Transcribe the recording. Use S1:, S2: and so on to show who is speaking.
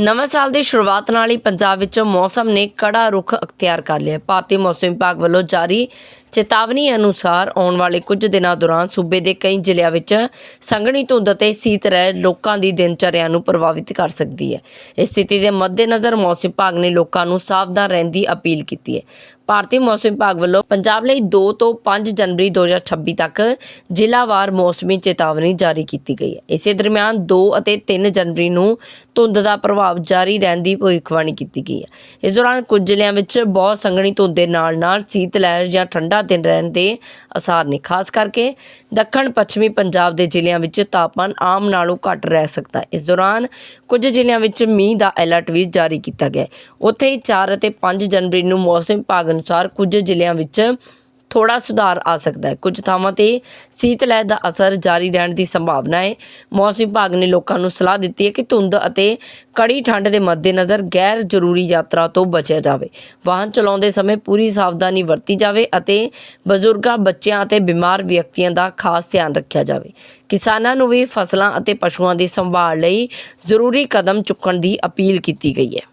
S1: ਨਵੇਂ ਸਾਲ ਦੀ ਸ਼ੁਰੂਆਤ ਨਾਲ ਹੀ ਪੰਜਾਬ ਵਿੱਚ ਮੌਸਮ ਨੇ ਕੜਾ ਰੁਖ ਅਖਤਿਆਰ ਕਰ ਲਿਆ। ਭਾਰਤੀ ਮੌਸਮ ਵਿਭਾਗ ਵੱਲੋਂ ਜਾਰੀ ਚੇਤਾਵਨੀ ਅਨੁਸਾਰ ਆਉਣ ਵਾਲੇ ਕੁਝ ਦਿਨਾਂ ਦੌਰਾਨ ਸੂਬੇ ਦੇ ਕਈ ਜ਼ਿਲ੍ਹਿਆਂ ਵਿੱਚ ਸੰਘਣੀ ਧੁੰਦ ਅਤੇ ਸੀਤ ਰਹਿ ਲੋਕਾਂ ਦੀ ਦਿਨਚਰਿਆ ਨੂੰ ਪ੍ਰਭਾਵਿਤ ਕਰ ਸਕਦੀ ਹੈ। ਇਸ ਸਥਿਤੀ ਦੇ ਮੱਦੇਨਜ਼ਰ ਮੌਸਮ ਵਿਭਾਗ ਨੇ ਲੋਕਾਂ ਨੂੰ ਸਾਵਧਾਨ ਰਹਿਣ ਦੀ ਅਪੀਲ ਕੀਤੀ ਹੈ। ਭਾਰਤੀ ਮੌਸਮ ਵਿਭਾਗ ਵੱਲੋਂ ਪੰਜਾਬ ਲਈ 2 ਤੋਂ 5 ਜਨਵਰੀ 2026 ਤੱਕ ਜ਼ਿਲ੍ਹਾਵਾਰ ਮੌਸਮੀ ਚੇਤਾਵਨੀ ਜਾਰੀ ਕੀਤੀ ਗਈ ਹੈ। ਇਸੇ ਦਰਮਿਆਨ 2 ਅਤੇ 3 ਜਨਵਰੀ ਨੂੰ ਧੁੰਦ ਦਾ ਪ੍ਰਭਾਵ ਜਾਰੀ ਰਹਿਣ ਦੀ ਭਵਿੱਖਬਾਣੀ ਕੀਤੀ ਗਈ ਹੈ। ਇਸ ਦੌਰਾਨ ਕੁਝ ਜ਼ਿਲ੍ਹਿਆਂ ਵਿੱਚ ਬਹੁਤ ਸੰਘਣੀ ਧੁੰਦ ਦੇ ਨਾਲ ਨਾਲ ਸੀਤ ਲਹਿਰ ਜਾਂ ਠੰਡਾ ਦਿਨ ਰਹਿਣ ਦੇ ਅਸਾਰ ਨੇ, ਖਾਸ ਕਰਕੇ ਦੱਖਣ ਪੱਛਮੀ ਪੰਜਾਬ ਦੇ ਜ਼ਿਲ੍ਹਿਆਂ ਵਿੱਚ ਤਾਪਮਾਨ ਆਮ ਨਾਲੋਂ ਘੱਟ ਰਹਿ ਸਕਦਾ ਹੈ। ਇਸ ਦੌਰਾਨ ਕੁਝ ਜ਼ਿਲ੍ਹਿਆਂ ਵਿੱਚ ਮੀਂਹ ਦਾ ਅਲਰਟ ਵੀ ਜਾਰੀ ਕੀਤਾ ਗਿਆ ਹੈ। ਉੱਥੇ ਹੀ 4 ਅਤੇ 5 ਜਨਵਰੀ ਨੂੰ ਮੌਸਮ ਵਿਭਾਗ ਅਨੁਸਾਰ ਕੁਝ ਜ਼ਿਲ੍ਹਿਆਂ ਵਿੱਚ ਥੋੜਾ ਸੁਧਾਰ ਆ ਸਕਦਾ ਹੈ। ਕੁਝ ਥਾਵਾਂ ਤੇ ਸੀਤ ਲਹਿਰ ਦਾ ਅਸਰ ਜਾਰੀ ਰਹਿਣ ਦੀ ਸੰਭਾਵਨਾ ਹੈ। ਮੌਸਮ ਵਿਭਾਗ ਨੇ ਲੋਕਾਂ ਨੂੰ ਸਲਾਹ ਦਿੱਤੀ ਹੈ ਕਿ ਧੁੰਦ ਅਤੇ ਕੜੀ ਠੰਡ ਦੇ ਮੱਦੇਨਜ਼ਰ ਗੈਰ ਜ਼ਰੂਰੀ ਯਾਤਰਾ ਤੋਂ ਬਚਿਆ ਜਾਵੇ। ਵਾਹਨ ਚਲਾਉਂਦੇ ਸਮੇਂ ਪੂਰੀ ਸਾਵਧਾਨੀ ਵਰਤੀ ਜਾਵੇ ਅਤੇ ਬਜ਼ੁਰਗਾਂ, ਬੱਚਿਆਂ ਅਤੇ ਬਿਮਾਰ ਵਿਅਕਤੀਆਂ ਦਾ ਖਾਸ ਧਿਆਨ ਰੱਖਿਆ ਜਾਵੇ। ਕਿਸਾਨਾਂ ਨੂੰ ਵੀ ਫਸਲਾਂ ਅਤੇ ਪਸ਼ੂਆਂ ਦੀ ਸੰਭਾਲ ਲਈ ਜ਼ਰੂਰੀ ਕਦਮ ਚੁੱਕਣ ਦੀ ਅਪੀਲ ਕੀਤੀ ਗਈ ਹੈ।